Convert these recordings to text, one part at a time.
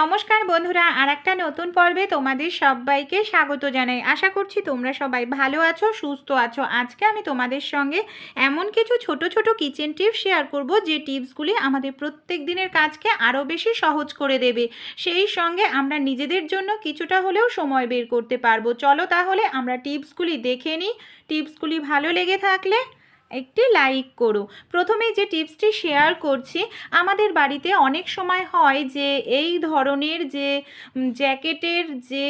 নমস্কার বন্ধুরা আর একটা নতুন পর্বে তোমাদের সবাইকে স্বাগত জানাই। আশা করছি তোমরা সবাই ভালো আছো, সুস্থ আছো। আজকে আমি তোমাদের সঙ্গে এমন কিছু ছোট ছোট কিচেন টিপস শেয়ার করব যে টিপসগুলি আমাদের প্রত্যেক দিনের কাজকে আরও বেশি সহজ করে দেবে। সেই সঙ্গে আমরা নিজেদের জন্য কিছুটা হলেও সময় বের করতে পারব। চলো তাহলে আমরা টিপসগুলি দেখে নিই। টিপসগুলি ভালো লেগে থাকলে একটি লাইক করো। প্রথমে যে টিপসটি শেয়ার করছি, আমাদের বাড়িতে অনেক সময় হয় যে এই ধরনের যে জ্যাকেটের যে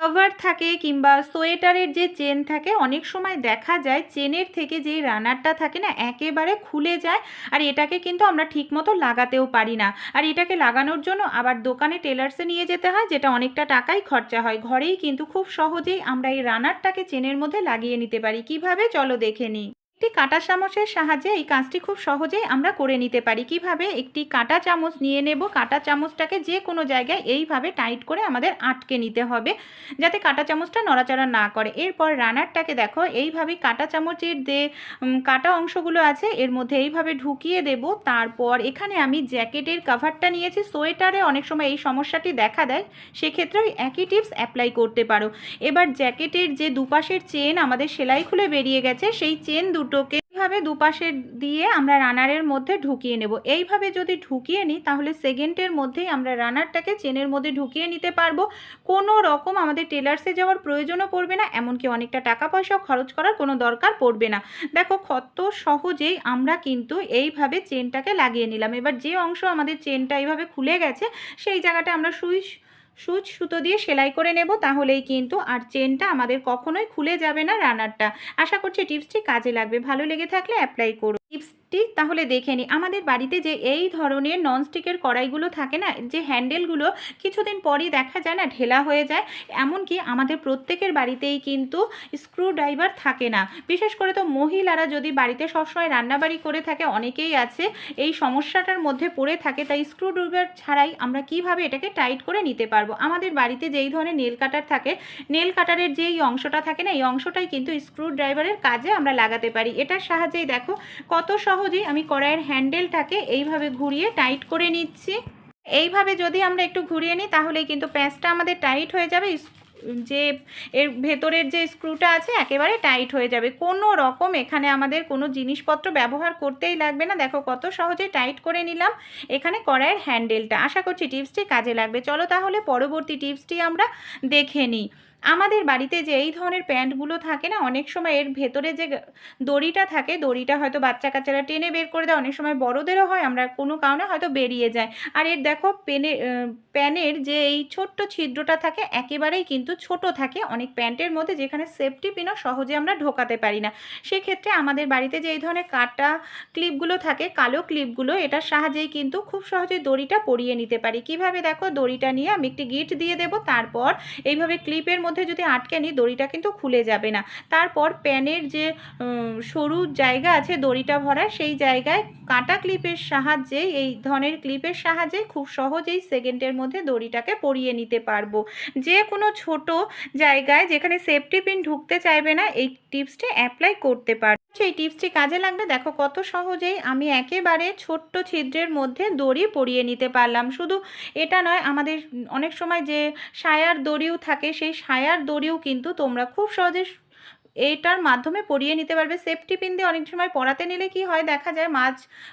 কভার থাকে কিংবা সোয়েটারের যে চেন থাকে, অনেক সময় দেখা যায় চেনের থেকে যে রানারটা থাকে না, একেবারে খুলে যায় আর এটাকে কিন্তু আমরা ঠিকমতো লাগাতেও পারি না। আর এটাকে লাগানোর জন্য আবার দোকানে টেলার্সে নিয়ে যেতে হয়, যেটা অনেকটা টাকাই খরচা হয়। ঘরেই কিন্তু খুব সহজেই আমরা এই রানারটাকে চেনের মধ্যে লাগিয়ে নিতে পারি। কীভাবে? চলো দেখে নিই। একটি কাঁটা চামচের সাহায্যে এই কাজটি খুব সহজেই আমরা করে নিতে পারি। কীভাবে? একটি কাঁটা চামচ নিয়ে নেব। কাঁটা চামচটাকে যে কোনো জায়গায় এইভাবে টাইট করে আমাদের আটকে নিতে হবে, যাতে কাঁটা চামচটা নড়াচড়া না করে। এরপর রানারটাকে দেখো, এইভাবে কাঁটা চামচের যে কাটা অংশগুলো আছে, এর মধ্যে এইভাবে ঢুকিয়ে দেব। তারপর এখানে আমি জ্যাকেটের কাভারটা নিয়েছি। সোয়েটারে অনেক সময় এই সমস্যাটি দেখা দেয় সেক্ষেত্রে ওই একই টিপস অ্যাপ্লাই করতে পারো। এবার জ্যাকেটের যে দুপাশের চেন আমাদের সেলাই খুলে বেরিয়ে গেছে, সেই চেন দুটোকে এইভাবে দুপাশে দিয়ে আমরা রানারের মধ্যে ঢুকিয়ে নেব। এইভাবে যদি ঢুকিয়ে নিই, তাহলে সেকেন্ডের মধ্যেই আমরা রানারটাকে চেনের মধ্যে ঢুকিয়ে নিতে পারব। কোনো রকম আমাদের টেলার্সে যাওয়ার প্রয়োজনও পড়বে না, এমনকি অনেকটা টাকা পয়সাও খরচ করার কোনো দরকার পড়বে না। দেখো কত সহজেই আমরা কিন্তু এইভাবে চেনটাকে লাগিয়ে নিলাম। এবার যে অংশ আমাদের চেনটা এইভাবে খুলে গেছে, সেই জায়গাটা আমরা সুই সুচ সুতো দিয়ে সেলাই করে নেব, তাহলেই কিন্তু আর চেনটা আমাদের কখনোই খুলে যাবে না রানারটা। আশা করছি টিপসটি কাজে লাগবে। ভালো লেগে থাকলে অ্যাপ্লাই করো টিপসটি তাহলে দেখে নিই আমাদের বাড়িতে যে এই ধরনের ননস্টিকের কড়াইগুলো থাকে না, যে হ্যান্ডেলগুলো কিছুদিন পরই দেখা যায় না, ঢেলা হয়ে যায়, এমনকি আমাদের প্রত্যেকের বাড়িতেই কিন্তু স্ক্রু ড্রাইভার থাকে না। বিশেষ করে তো মহিলারা যদি বাড়িতে সবসময় রান্নাবাড়ি করে থাকে, অনেকেই আছে, এই সমস্যাটার মধ্যে পড়ে থাকে, তাই স্ক্রু ড্রাইভার ছাড়াই আমরা কীভাবে এটাকে টাইট করে নিতে পারব? আমাদের বাড়িতে যেই ধরনের নেল কাটার থাকে নেল কাটারের যে এই অংশটা থাকে না, এই অংশটাই কিন্তু স্ক্রু ড্রাইভারের কাজে আমরা লাগাতে পারি। এটার সাহায্যেই দেখো, কত সহজেই আমি কড়াইয়ের হ্যান্ডেলটাকে এইভাবে ঘুরিয়ে টাইট করে নিচ্ছি। এইভাবে যদি আমরা একটু ঘুরিয়ে নিই, তাহলেই কিন্তু প্যাঁচটা আমাদের টাইট হয়ে যাবে। যে এর ভেতরের যে স্ক্রুটা আছে, একেবারে টাইট হয়ে যাবে। কোনো রকম এখানে আমাদের কোনো জিনিসপত্র ব্যবহার করতেই লাগবে না। দেখো কত সহজে টাইট করে নিলাম এখানে কড়াইয়ের হ্যান্ডেলটা। আশা করছি টিপসটি কাজে লাগবে। চলো তাহলে পরবর্তী টিপসটি আমরা দেখে নিই। আমাদের বাড়িতে যে এই ধরনের প্যান্টগুলো থাকে না, অনেক সময় এর ভেতরে যে দড়িটা থাকে, দড়িটা হয়তো বাচ্চা কাচ্চারা টেনে বের করে দেয়, অনেক সময় বড়দেরও হয়, আমরা কোনো কারণে হয়তো বেরিয়ে যায় আর এর দেখো পেনে প্যানের যে এই ছোট্ট ছিদ্রটা থাকে, একেবারেই কিন্তু ছোট থাকে, অনেক প্যান্টের মধ্যে যেখানে সেফটি পিনও সহজে আমরা ঢোকাতে পারি না। সেক্ষেত্রে আমাদের বাড়িতে যে এই ধরনের কাটা ক্লিপগুলো থাকে, কালো ক্লিপগুলো, এটার সাহায্যেই কিন্তু খুব সহজে দড়িটা পরিয়ে নিতে পারি। কীভাবে দেখো, দড়িটা নিয়ে আমি একটি গিট দিয়ে দেব, তারপর এইভাবে ক্লিপের মধ্যে যদি আটকে নিই দড়িটা কিন্তু খুলে যাবে না। তারপর প্যানের যে সরু জায়গা আছে দড়িটা ভরা, সেই জায়গায় কাটা ক্লিপের সাহায্যে, এই ধরনের ক্লিপের সাহায্যে খুব সহজেই সেকেন্ডের মধ্যে দড়িটাকে পরিয়ে নিতে পারব। যে কোনো ছোট জায়গায় যেখানে সেফটি পিন ঢুকতে চাইবে না, এই টিপসটি অ্যাপ্লাই করতে পারো সেই টিপসটি কাজে লাগবে। দেখো কত সহজেই আমি একেবারে ছোট্ট ছিদ্রের মধ্যে দড়ি পরিয়ে নিতে পারলাম। শুধু এটা নয়, আমাদের অনেক সময় যে সায়ার দড়িও থাকে, সেই সায়ার দড়িও কিন্তু তোমরা খুব সহজে এইটার মাধ্যমে পরিয়ে নিতে পারবে। সেফটি পিন দিয়ে অনেক সময় পরাতে নিলে কি হয়? দেখা যায়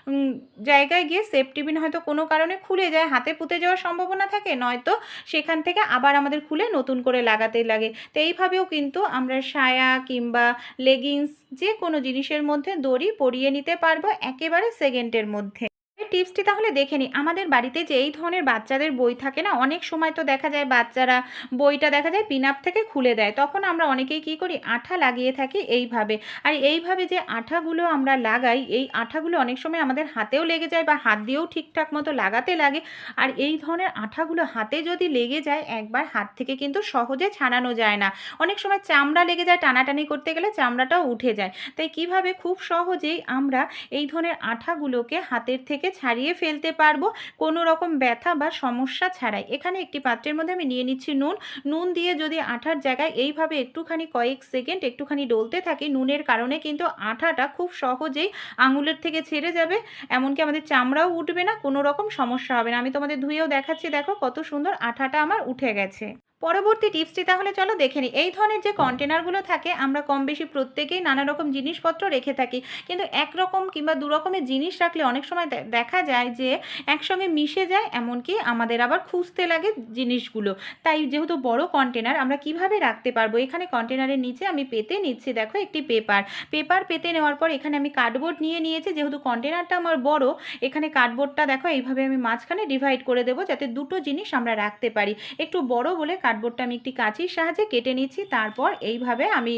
উম, জায়গায় গিয়ে সেফটি পিন হয়তো কোনো কারণে খুলে যায় হাতে পুঁতে যাওয়ার সম্ভাবনা থাকে নয়তো সেখান থেকে আবার আমাদের খুলে নতুন করে লাগাতে লাগে। তো এইভাবেও কিন্তু আমরা সায়া কিংবা লেগিংস যে কোনো জিনিসের মধ্যে দড়ি পরিয়ে নিতে পারব একেবারে সেকেন্ডের মধ্যে। টিপসটি তাহলে দেখে নিই। আমাদের বাড়িতে যে এই ধরনের বাচ্চাদের বই থাকে না, অনেক সময় তো দেখা যায় বাচ্চারা বইটা দেখা যায় পিন আপ থেকে খুলে দেয়। তখন আমরা অনেকেই কী করি, আঠা লাগিয়ে থাকি এইভাবে। আর এইভাবে যে আঠাগুলো আমরা লাগাই, এই আঠাগুলো অনেক সময় আমাদের হাতেও লেগে যায় বা হাত দিয়েও ঠিকঠাক মতো লাগাতে লাগে। আর এই ধরনের আঠাগুলো হাতে যদি লেগে যায়, একবার হাত থেকে কিন্তু সহজে ছাড়ানো যায় না। অনেক সময় চামড়া লেগে যায় টানাটানি করতে গেলে চামড়াটাও উঠে যায়। তাই কীভাবে খুব সহজেই আমরা এই ধরনের আঠাগুলোকে হাতের থেকে ছাড়িয়ে ফেলতে পারব। কোনো রকম ব্যথা বা সমস্যা ছাড়াই। এখানে একটি পাত্রের মধ্যে আমি নিয়ে নিচ্ছি নুন। নুন দিয়ে যদি আঠার জায়গায় এইভাবে একটুখানি কয়েক সেকেন্ড একটুখানি ডলতে থাকি, নুনের কারণে কিন্তু আঠাটা খুব সহজেই আঙুলের থেকে ছেড়ে যাবে। এমনকি আমাদের চামড়াও উঠবে না, কোনো রকম সমস্যা হবে না। আমি তোমাদের ধুয়েও দেখাচ্ছি, দেখো কত সুন্দর আঠাটা আমার উঠে গেছে। পরবর্তী টিপসটি তাহলে চলো দেখে নিই। এই ধরনের যে কন্টেনারগুলো থাকে, আমরা কম বেশি প্রত্যেকেই নানা রকম জিনিসপত্র রেখে থাকি। কিন্তু একরকম কিংবা দু রকমের জিনিস রাখলে অনেক সময় দেখা যায় যে একসঙ্গে মিশে যায়, এমনকি আমাদের আবার খুঁজতে লাগে জিনিসগুলো। তাই যেহেতু বড় কন্টেনার, আমরা কীভাবে রাখতে পারব? এখানে কন্টেনারের নিচে আমি পেতে নিচ্ছি, দেখো, একটি পেপার। পেপার পেতে নেওয়ার পর এখানে আমি কার্ডবোর্ড নিয়ে নিয়েছি। যেহেতু কন্টেনারটা আমার বড়, এখানে কার্ডবোর্ডটা, দেখো, এইভাবে আমি মাঝখানে ডিভাইড করে দেবো যাতে দুটো জিনিস আমরা রাখতে পারি। একটু বড় বলে কার্ডবোর্ডটা আমি একটি কাঁচির সাহায্যে কেটে নিচ্ছি, তারপর এইভাবে আমি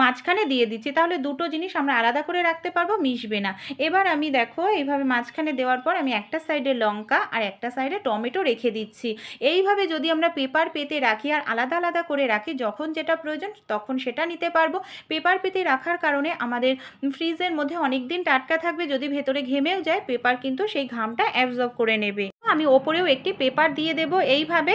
মাঝখানে দিয়ে দিচ্ছি। তাহলে দুটো জিনিস আমরা আলাদা করে রাখতে পারব, মিশবে না। এবার আমি দেখো এইভাবে মাঝখানে দেওয়ার পর আমি একটা সাইডে লঙ্কা আর একটা সাইডে টমেটো রেখে দিচ্ছি। এইভাবে যদি আমরা পেপার পেতে রাখি আর আলাদা আলাদা করে রাখি, যখন যেটা প্রয়োজন তখন সেটা নিতে পারব। পেপার পেতে রাখার কারণে আমাদের ফ্রিজের মধ্যে অনেক দিন টাটকা থাকবে, যদি ভেতরে ঘেমেও যায়, পেপার কিন্তু সেই ঘামটা অ্যাবজর্ব করে নেবে। আমি ওপরেও একটি পেপার দিয়ে দেব। এইভাবে,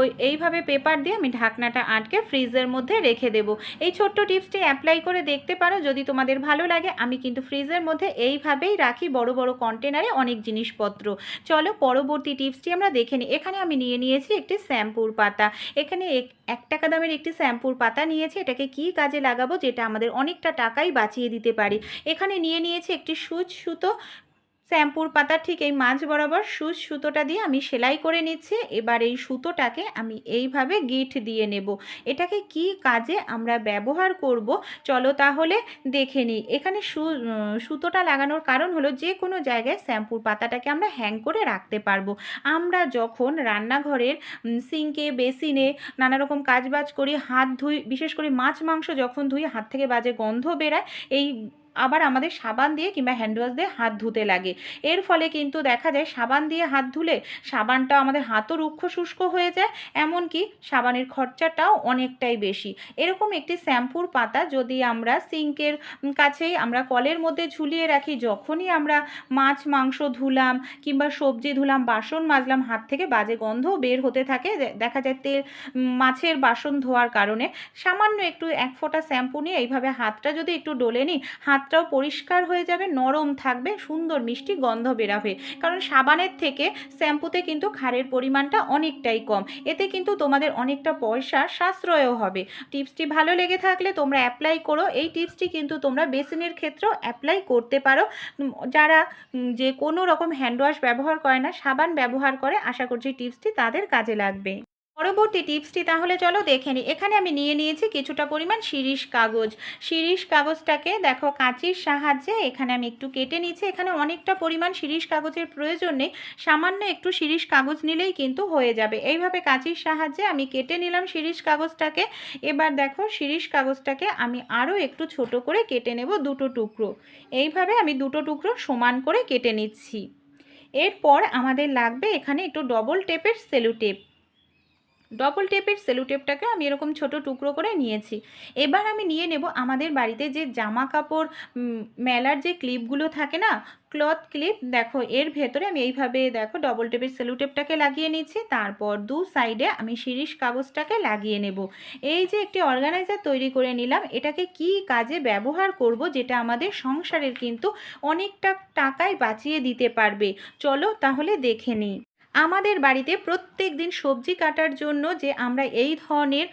ওই, এইভাবে পেপার দিয়ে আমি ঢাকনাটা আটকে ফ্রিজের মধ্যে রেখে দেব। এই ছোট্ট টিপসটি অ্যাপ্লাই করে দেখতে পারো। যদি তোমাদের ভালো লাগে, আমি কিন্তু ফ্রিজের মধ্যে এইভাবেই রাখি বড় বড় কন্টেনারে অনেক জিনিসপত্র। চলো পরবর্তী টিপসটি আমরা দেখে নিই। এখানে আমি নিয়ে নিয়েছি একটি শ্যাম্পুর পাতা। এখানে এক টাকা দামের একটি শ্যাম্পুর পাতা নিয়েছি। এটাকে কি কাজে লাগাবো? যেটা আমাদের অনেকটা টাকাই বাঁচিয়ে দিতে পারি। এখানে নিয়ে নিয়েছি একটি সুচ সুতো। শ্যাম্পুর পাতা ঠিক এই মাঝ বরাবর সুচ সুতোটা দিয়ে আমি সেলাই করে নিচ্ছি। এবার এই সুতোটাকে আমি এইভাবে গিট দিয়ে নেব। এটাকে কি কাজে আমরা ব্যবহার করব? চলো তাহলে দেখে নিই। এখানে সুতোটা লাগানোর কারণ হলো যে কোনো জায়গায় শ্যাম্পুর পাতাটাকে আমরা হ্যাং করে রাখতে পারব। আমরা যখন রান্নাঘরের সিঙ্কে, বেসিনে নানা রকম কাজবাজ করি, হাত ধুই, বিশেষ করে মাছ, মাংস যখন ধুই, হাত থেকে বাজে গন্ধ বেরায়, এই আবার আমাদের সাবান দিয়ে কিংবা হ্যান্ড ওয়াশ দিয়ে হাত ধুতে লাগে। এর ফলে কিন্তু দেখা যায় সাবান দিয়ে হাত ধুলে সাবানটা আমাদের হাতও রুক্ষ শুষ্ক হয়ে যায়, এমনকি সাবানের খরচাটাও অনেকটাই বেশি। এরকম একটি শ্যাম্পুর পাতা যদি আমরা সিঙ্কের কাছেই আমরা কলের মধ্যে ঝুলিয়ে রাখি, যখনই আমরা মাছ, মাংস ধুলাম কিংবা সবজি ধুলাম, বাসন মাজলাম, হাত থেকে বাজে গন্ধও বের হতে থাকে। দেখা যায় তেল, মাছের বাসন ধোয়ার কারণে সামান্য একটু এক ফোঁটা শ্যাম্পু নিয়ে এইভাবে হাতটা যদি একটু ডলে নিই হাতটাও পরিষ্কার হয়ে যাবে, নরম থাকবে, সুন্দর মিষ্টি গন্ধ বেরাবে। কারণ সাবানের থেকে শ্যাম্পুতে কিন্তু খারের পরিমাণটা অনেকটাই কম। এতে কিন্তু তোমাদের অনেকটা পয়সা সাশ্রয়ও হবে। টিপসটি ভালো লেগে থাকলে তোমরা অ্যাপ্লাই করো। এই টিপসটি কিন্তু তোমরা বেসিনের ক্ষেত্রেও অ্যাপ্লাই করতে পারো। যারা যে কোনো রকম হ্যান্ড ওয়াশ ব্যবহার করে না, সাবান ব্যবহার করে, আশা করছি টিপসটি তাদের কাজে লাগবে। পরবর্তী টিপসটি তাহলে চলো দেখে নিই। এখানে আমি নিয়ে নিয়েছি কিছুটা পরিমাণ শিরিষ কাগজ। শিরিষ কাগজটাকে দেখো কাঁচির সাহায্যে এখানে আমি একটু কেটে নিচ্ছি। এখানে অনেকটা পরিমাণ শিরিষ কাগজের প্রয়োজন নেই। সামান্য একটু শিরিষ কাগজ নিলেই কিন্তু হয়ে যাবে। এইভাবে কাঁচির সাহায্যে আমি কেটে নিলাম শিরিষ কাগজটাকে। এবার দেখো শিরিষ কাগজটাকে আমি আরও একটু ছোট করে কেটে নেব দুটো টুকরো। এইভাবে আমি দুটো টুকরো সমান করে কেটে নিচ্ছি। এরপর আমাদের লাগবে এখানে একটু ডবল টেপের সেলু টেপ ডবল টেপের সেলু টেপটাকে আমি এরকম ছোট টুকরো করে নিয়েছি। এবার আমি নিয়ে নেব আমাদের বাড়িতে যে জামা কাপড় মেলার যে ক্লিপগুলো থাকে না ক্লথ ক্লিপ দেখো এর ভেতরে আমি এইভাবে দেখো ডবল টেপের সেলু টেপটাকে লাগিয়ে নিচ্ছি তারপর দু সাইডে আমি শিরিষ কাগজটাকে লাগিয়ে নেব। এই যে একটি অর্গানাইজার তৈরি করে নিলাম, এটাকে কি কাজে ব্যবহার করব যেটা আমাদের সংসারের কিন্তু অনেকটা টাকায় বাঁচিয়ে দিতে পারবে। চলো তাহলে দেখে নিই। আমাদের বাড়িতে প্রত্যেক দিন সবজি কাটার জন্য যে আমরা এই ধরনের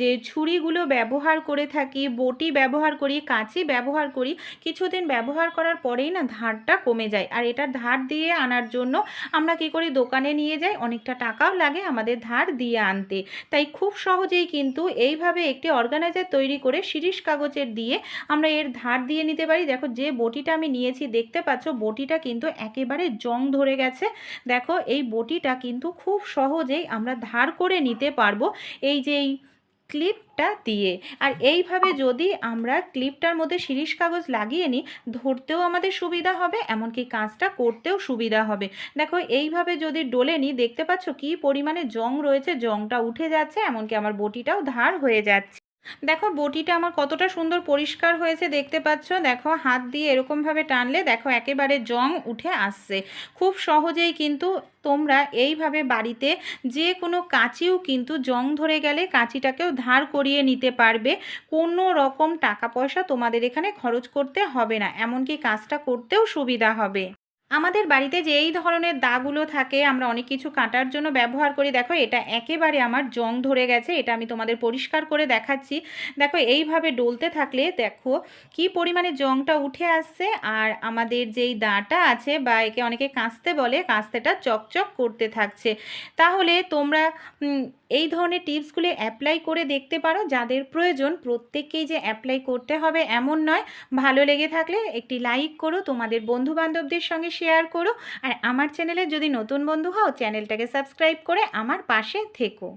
যে ছুরিগুলো ব্যবহার করে থাকি, বটি ব্যবহার করি, কাঁচি ব্যবহার করি, কিছুদিন ব্যবহার করার পরেই না ধারটা কমে যায়। আর এটা ধার দিয়ে আনার জন্য আমরা কি করি, দোকানে নিয়ে যাই, অনেকটা টাকাও লাগে আমাদের ধার দিয়ে আনতে। তাই খুব সহজেই কিন্তু এইভাবে একটি অর্গানাইজার তৈরি করে শিরিষ কাগজের দিয়ে আমরা এর ধার দিয়ে নিতে পারি। দেখো যে বটিটা আমি নিয়েছি, দেখতে পাচ্ছ বটিটা কিন্তু একেবারে জং ধরে গেছে। দেখো এই বটিটা কিন্তু খুব সহজেই আমরা ধার করে নিতে পারব এই যে এই ক্লিপটা দিয়ে। আর এইভাবে যদি আমরা ক্লিপটার মধ্যে শিরিষ কাগজ লাগিয়ে নিই, ধরতেও আমাদের সুবিধা হবে, এমনকি কাজটা করতেও সুবিধা হবে। দেখো, এইভাবে যদি ডলে নিই, দেখতে পাচ্ছ কি পরিমাণে জং রয়েছে, জংটা উঠে যাচ্ছে, এমনকি আমার বটিটাও ধার হয়ে যাচ্ছে। দেখো বটিটা আমার কতটা সুন্দর পরিষ্কার হয়েছে, দেখতে পাচ্ছ? দেখো হাত দিয়ে এরকমভাবে টানলে, দেখো একেবারে জং উঠে আসছে। খুব সহজেই কিন্তু তোমরা এইভাবে বাড়িতে যে কোনো কাঁচিও কিন্তু জং ধরে গেলে কাঁচিটাকেও ধার করিয়ে নিতে পারবে। কোনো রকম টাকা পয়সা তোমাদের এখানে খরচ করতে হবে না, এমনকি কাজটা করতেও সুবিধা হবে। আমাদের বাড়িতে যে এই ধরনের দাগুলো থাকে, আমরা অনেক কিছু কাটার জন্য ব্যবহার করি। দেখো, এটা একেবারে আমার জং ধরে গেছে, এটা আমি তোমাদের পরিষ্কার করে দেখাচ্ছি। দেখো, এইভাবে ডলতে থাকলে দেখো কি পরিমাণে জংটা উঠে আসছে, আর আমাদের যেই দাঁটা আছে বা একে অনেকে কাঁচতে বলে কাঁচতেটা চকচক করতে থাকছে। তাহলে তোমরা এই ধরনের টিপসগুলি অ্যাপ্লাই করে দেখতে পারো। যাদের প্রয়োজন প্রত্যেককেই যে অ্যাপ্লাই করতে হবে এমন নয়। ভালো লেগে থাকলে একটি লাইক করো, তোমাদের বন্ধু বান্ধবদের সঙ্গে শেয়ার করো। আর আমার চ্যানেলে যদি নতুন বন্ধু হও চ্যানেলটাকে সাবস্ক্রাইব করে আমার পাশে থেকো।